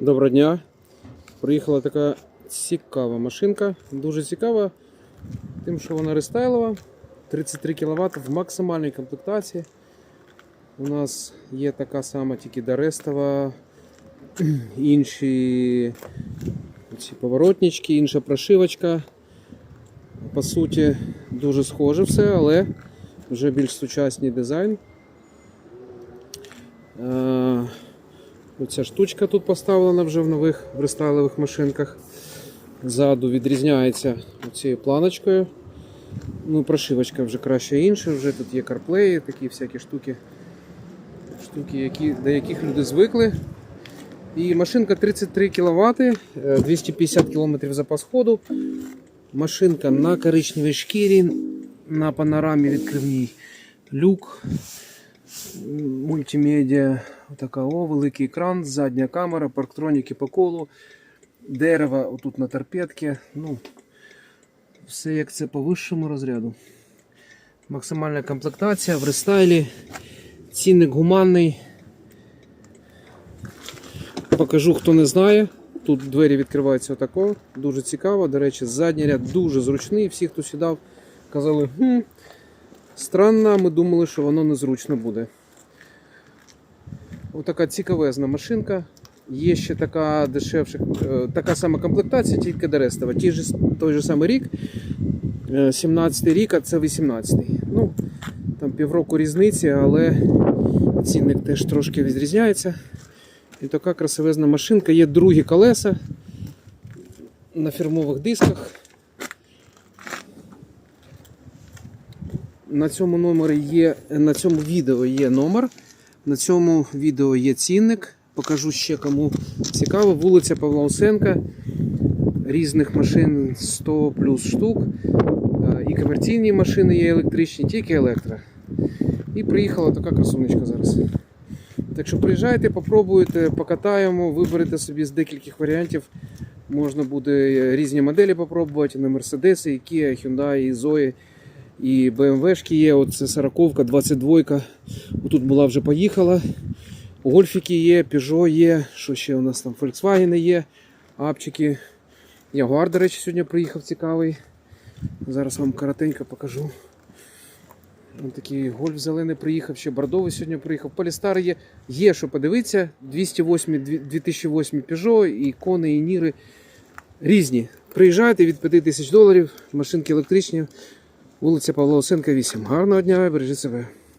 Доброго дня. Приїхала така цікава машинка. Дуже цікава, тим, що вона рестайлова. 33 кВт в максимальній комплектації. У нас є така сама, тільки дорестова, інші ці поворотнички, інша прошивочка. По суті, дуже схоже все, але вже більш сучасний дизайн. Оця штучка тут поставлена вже в нових рестайлових машинках. Ззаду відрізняється цією планочкою. Ну, прошивочка вже краще інша, вже тут є CarPlay, такі всякі штуки, штуки які, до яких люди звикли. І машинка 33 кВт, 250 км запас ходу. Машинка на коричневій шкірі, на панорамі відкривній люк, мультимедіа, така о, великий екран, задня камера, парктроніки по колу, дерево отут на торпедці. Ну, все як це по вищому розряду. Максимальна комплектація в рестайлі, цінник гуманний. Покажу, хто не знає. Тут двері відкриваються отако. Дуже цікаво. До речі, задній ряд дуже зручний. Всі, хто сідав, казали, хм, странно, ми думали, що воно незручно буде. Отака цікавезна машинка. Є ще така дешевша, е, така сама комплектація, тільки дорестова. Ті ж, той же самий рік, 17 рік, а це 18-й. Ну, там півроку різниці, але цінник теж трошки відрізняється. І така красивезна машинка. Є другі колеса на фірмових дисках. На цьому номері є, на цьому відео є номер. На цьому відео є цінник. Покажу ще кому цікаво. Вулиця Павла Усенка. Різних машин 100 плюс штук. Е, І комерційні машини є електричні, тільки електро. І приїхала така красунечка зараз. Так що приїжджайте, попробуйте, покатаємо, виберете собі з декількох варіантів. Можна буде різні моделі попробувати на Mercedes, і Kia, Hyundai, і і BMW є. Оце 40 22 Тут була вже поїхала. Гольфіки є, Peugeot є, що ще у нас там Volkswagen є, апчики. Ягуар, до речі, сьогодні приїхав цікавий. Зараз вам коротенько покажу. Ось такий гольф зелений приїхав, ще бордовий сьогодні приїхав. Полістар є, є що подивитися. 208, 2008 Peugeot, і кони, і ніри різні. Приїжджайте від 5 тисяч доларів, машинки електричні, вулиця Павла Осенка, 8. Гарного дня, бережіть себе.